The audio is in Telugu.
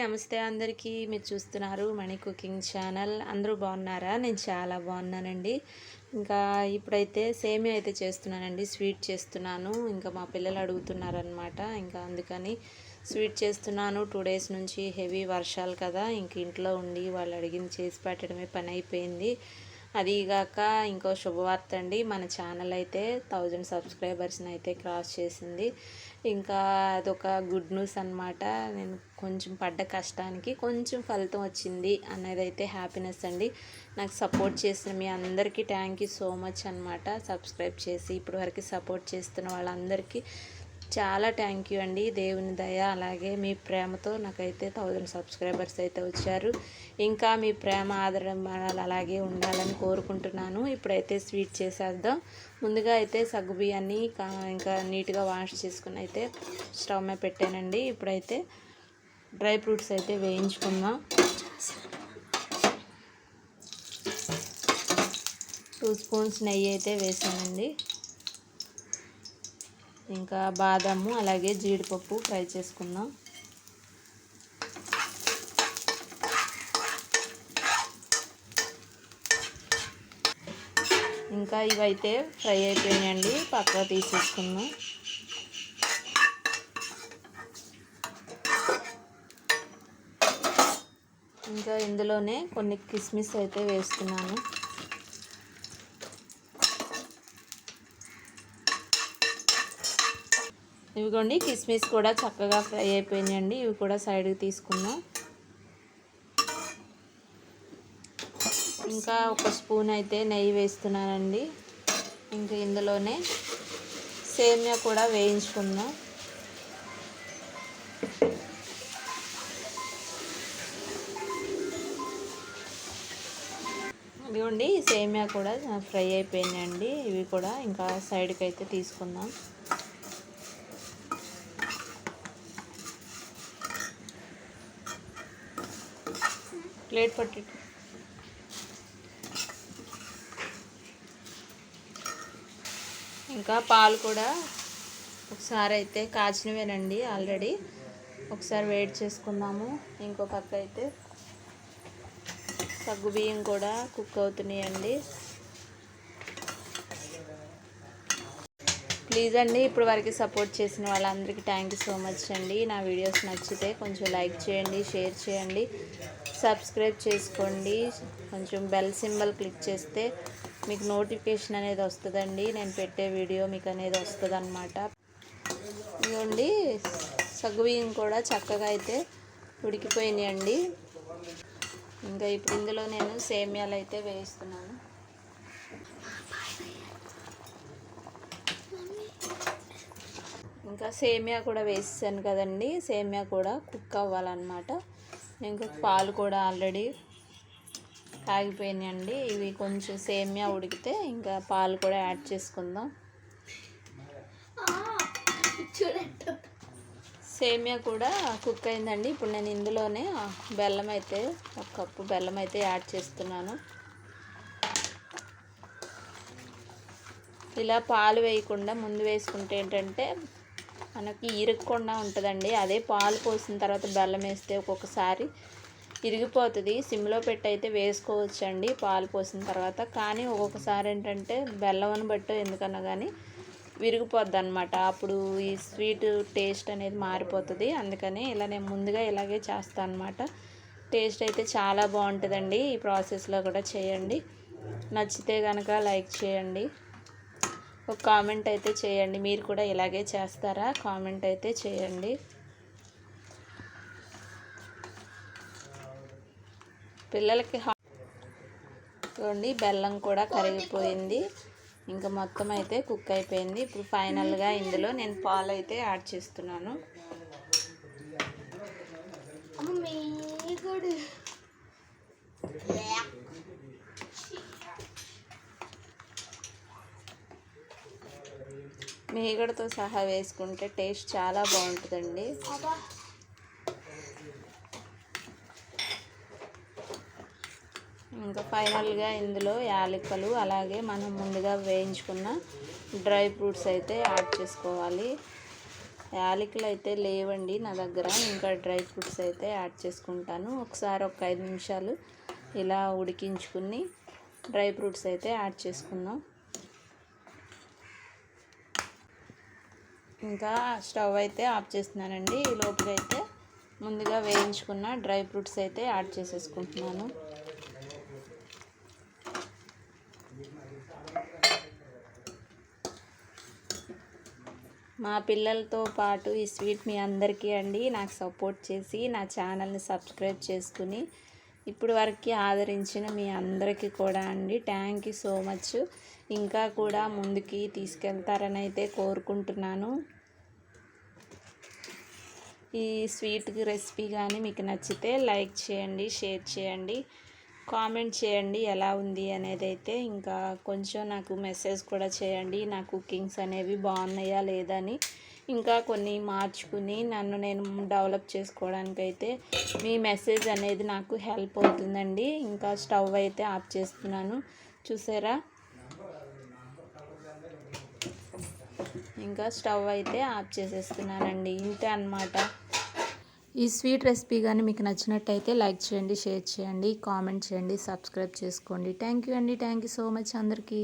నమస్తే అందరికీ. మీరు చూస్తున్నారు మణి కుకింగ్ ఛానల్. అందరూ బాగున్నారా? నేను చాలా బాగున్నానండి. ఇంకా ఇప్పుడైతే సేమియా అయితే చేస్తున్నానండి. స్వీట్ చేస్తున్నాను. ఇంకా మా పిల్లలు అడుగుతున్నారనమాట ఇంకా అందుకని స్వీట్ చేస్తున్నాను. టూ డేస్ నుంచి హెవీ వర్షాలు కదా. ఇంక ఇంట్లో ఉండి వాళ్ళు అడిగింది చేసి పెట్టడమే పని అయిపోయింది. అదిగాక ఇంకో శుభవార్త అండి. మన ఛానల్ అయితే థౌజండ్ సబ్స్క్రైబర్స్ని అయితే క్రాస్ చేసింది. ఇంకా అదొక గుడ్ న్యూస్ అనమాట నేను కొంచెం పడ్డ కష్టానికి కొంచెం ఫలితం వచ్చింది అనేది అయితే హ్యాపీనెస్ అండి. నాకు సపోర్ట్ చేసిన మీ అందరికీ థ్యాంక్ యూ సో మచ్ అనమాట సబ్స్క్రైబ్ చేసి ఇప్పటివరకు సపోర్ట్ చేస్తున్న వాళ్ళందరికీ చాలా థ్యాంక్ యూ అండి. దేవుని దయ అలాగే మీ ప్రేమతో నాకైతే థౌజండ్ సబ్స్క్రైబర్స్ అయితే వచ్చారు. ఇంకా మీ ప్రేమ ఆదరణ అలాగే ఉండాలని కోరుకుంటున్నాను. ఇప్పుడైతే స్వీట్ చేసేద్దాం. ముందుగా అయితే సగ్గు బియ్యాన్ని ఇంకా నీట్గా వాష్ చేసుకుని అయితే స్టవ్ మీద పెట్టానండి. ఇప్పుడైతే డ్రై ఫ్రూట్స్ అయితే వేయించుకుందాం. టూ స్పూన్స్ నెయ్యి అయితే వేసానండి. ఇంకా బాదము అలాగే జీడిపప్పు ఫ్రై చేసుకుందాం. ఇంకా ఇవైతే ఫ్రై అయిపోయినాయండి పక్కగా తీసేసుకుందాం. ఇంకా ఇందులోనే కొన్ని కిస్మిస్ అయితే వేస్తున్నాను. ఇవిగోండి కిస్మిస్ కూడా చక్కగా ఫ్రై అయిపోయినాయండి. ఇవి కూడా సైడ్కి తీసుకున్నాం ఇంకా ఒక స్పూన్ అయితే నెయ్యి వేస్తున్నానండి. ఇంకా ఇందులోనే సేమియా కూడా వేయించుకుందాం. ఇదిగోండి సేమియా కూడా ఫ్రై అయిపోయినాయండి. ఇవి కూడా ఇంకా సైడ్కి అయితే తీసుకుందాం. ప్లేట్ పట్టి ఇంకా పాలు కూడా ఒకసారి అయితే కాచినవేనండి ఆల్రెడీ. ఒకసారి వెయిట్ చేసుకుందాము. ఇంకో పక్క అయితే సగ్గు బియ్యం కూడా కుక్ అవుతున్నాయండి. ప్లీజ్ అండి ఇప్పుడు వరకు సపోర్ట్ చేసిన వాళ్ళందరికీ థ్యాంక్ యూ సో మచ్ అండి. నా వీడియోస్ నచ్చితే కొంచెం లైక్ చేయండి షేర్ చేయండి సబ్స్క్రైబ్ చేసుకోండి. కొంచెం బెల్ సింబల్ క్లిక్ చేస్తే మీకు నోటిఫికేషన్ అనేది వస్తుందండి. నేను పెట్టే వీడియో మీకు అనేది వస్తుంది అనమాట ఇదిగోండి సగ్గుబియ్యం కూడా చక్కగా అయితే ఉడికిపోయినాయండి. ఇంకా ఇప్పుడు ఇందులో నేను సేమ్యాలు అయితే వేయిస్తున్నాను ఇంకా సేమియా కూడా వేసాను కదండి. సేమియా కూడా కుక్ అవ్వాలన్నమాట. ఇంకా పాలు కూడా ఆల్రెడీ కాగిపోయినాయండి. ఇవి కొంచెం సేమియా ఉడికితే ఇంకా పాలు కూడా యాడ్ చేసుకుందాం. సేమియా కూడా కుక్ అయిందండి. ఇప్పుడు నేను ఇందులోనే బెల్లం అయితే ఒక కప్పు బెల్లం అయితే యాడ్ చేస్తున్నాను. ఇలా పాలు వేయకుండా ముందు వేసుకుంటే ఏంటంటే మనకి ఇరగకుండా ఉంటుందండి. అదే పాలు పోసిన తర్వాత బెల్లం వేస్తే ఒక్కొక్కసారి ఇరిగిపోతుంది. సిమ్లో పెట్టి అయితే వేసుకోవచ్చండి పాలు పోసిన తర్వాత. కానీ ఒక్కొక్కసారి ఏంటంటే బెల్లం బట్టి ఎందుకన్నా కానీ విరిగిపోద్ది అనమాట అప్పుడు ఈ స్వీట్ టేస్ట్ అనేది మారిపోతుంది. అందుకని ఇలా నేను ముందుగా ఇలాగే చేస్తాను అనమాట టేస్ట్ అయితే చాలా బాగుంటుందండి. ఈ ప్రాసెస్లో కూడా చేయండి. నచ్చితే కనుక లైక్ చేయండి. ఒక కామెంట్ అయితే చేయండి. మీరు కూడా ఇలాగే చేస్తారా? కామెంట్ అయితే చేయండి. పిల్లలకి చూడండి బెల్లం కూడా కరిగిపోయింది. ఇంకా మొత్తం అయితే కుక్ అయిపోయింది. ఇప్పుడు ఫైనల్గా ఇందులో నేను పాలు అయితే యాడ్ చేస్తున్నాను. మేగడతో సహా వేసుకుంటే టేస్ట్ చాలా బాగుంటుందండి. ఇంకా ఫైనల్గా ఇందులో యాలకులు అలాగే మనం ముందుగా వేయించుకున్న డ్రై ఫ్రూట్స్ అయితే యాడ్ చేసుకోవాలి. యాలకులు అయితే లేవండి నా దగ్గర ఇంకా డ్రై ఫ్రూట్స్ అయితే యాడ్ చేసుకుంటాను. ఒకసారి ఒక ఐదు నిమిషాలు ఇలా ఉడికించుకుని డ్రై ఫ్రూట్స్ అయితే యాడ్ చేసుకుందాం. ఇంకా స్టవ్ అయితే ఆఫ్ చేస్తున్నానండి. ఈ లోపల అయితే ముందుగా వేయించుకున్న డ్రై ఫ్రూట్స్ అయితే యాడ్ చేసేసుకుంటున్నాను. మా పిల్లలతో పాటు ఈ స్వీట్ మీ అందరికీ అండి. నాకు సపోర్ట్ చేసి నా ఛానల్ని సబ్స్క్రైబ్ చేసుకుని ఇప్పుడు వరకు ఆదరించిన మీ అందరికీ కూడా అండి. థ్యాంక్ యూ సో మచ్ ఇంకా కూడా ముందుకి తీసుకెళ్తారని అయితే కోరుకుంటున్నాను. ఈ స్వీట్ రెసిపీ కానీ మీకు నచ్చితే లైక్ చేయండి షేర్ చేయండి కామెంట్ చేయండి ఎలా ఉంది అనేది అయితే ఇంకా కొంచెం నాకు మెసేజ్ కూడా చేయండి. నా కుకింగ్స్ అనేవి బాగున్నాయా లేదని ఇంకా కొన్ని మార్చుకుని నన్ను నేను డెవలప్ చేసుకోవడానికి అయితే మీ మెసేజ్ అనేది నాకు హెల్ప్ అవుతుందండి. ఇంకా స్టవ్ అయితే ఆఫ్ చేస్తున్నాను. చూసారా? ఇంకా స్టవ్ అయితే ఆఫ్ చేసేస్తున్నానండి. ఇంతే అన్నమాట. ఈ స్వీట్ రెసిపీ కానీ మీకు నచ్చినట్టయితే లైక్ చేయండి షేర్ చేయండి కామెంట్ చేయండి సబ్స్క్రైబ్ చేసుకోండి. థ్యాంక్ యూ అండి. థ్యాంక్ యూ సో మచ్ అందరికీ.